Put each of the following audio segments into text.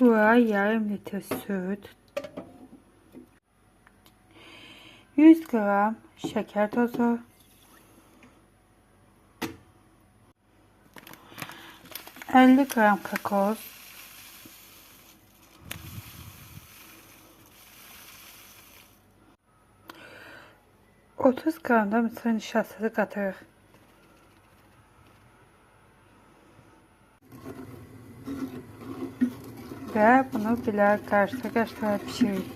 Buraya litre süt. 100 gram şeker tozu. elli gram kakao. Otuz gram da mısır nişastası katırıq. Və bunu belə qarışdıra-qarışdıra pişiririk.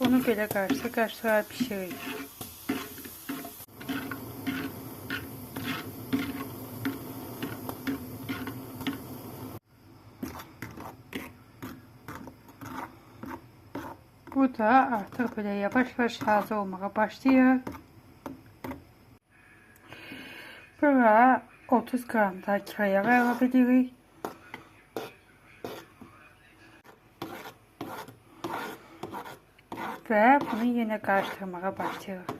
Bunu belə qarışdıra-qarışdıra pişiririk. Bu da artıq belə yavaş-yavaş hazır olmağa başlayır. Bura 30 gram da kirayə əlavə edirik. Və bunu yenə qarışdırmağa başlayırıq.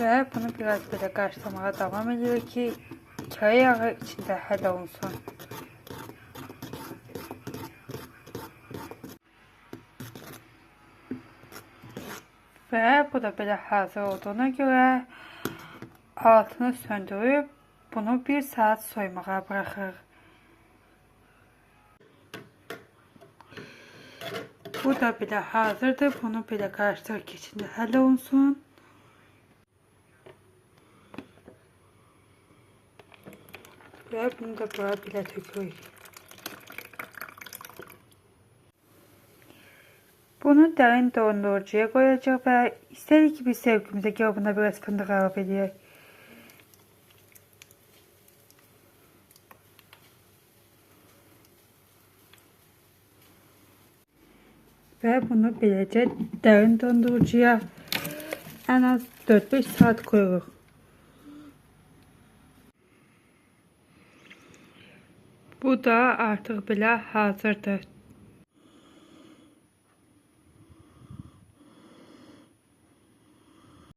Və bunu biraz belə qarışdırmağa davam edirik ki, kirayə yağı içində həll olunsun. Ve bu da böyle hazır olduğuna göre altını söndürüp bunu bir saat soymağa bırakır. Bu da belə hazırdır. Bunu belə qarışdırıq ki, içində həll olunsun. Və bunu da bura belə tökürük. Bunu derin dondurucuya koyacak ve istedik sevgimize göre buna biraz fındık ilave ediyor. Ve bunu böylece derin dondurucuya en az 4-5 saat koyuyoruz. Bu da artık bile hazırdır.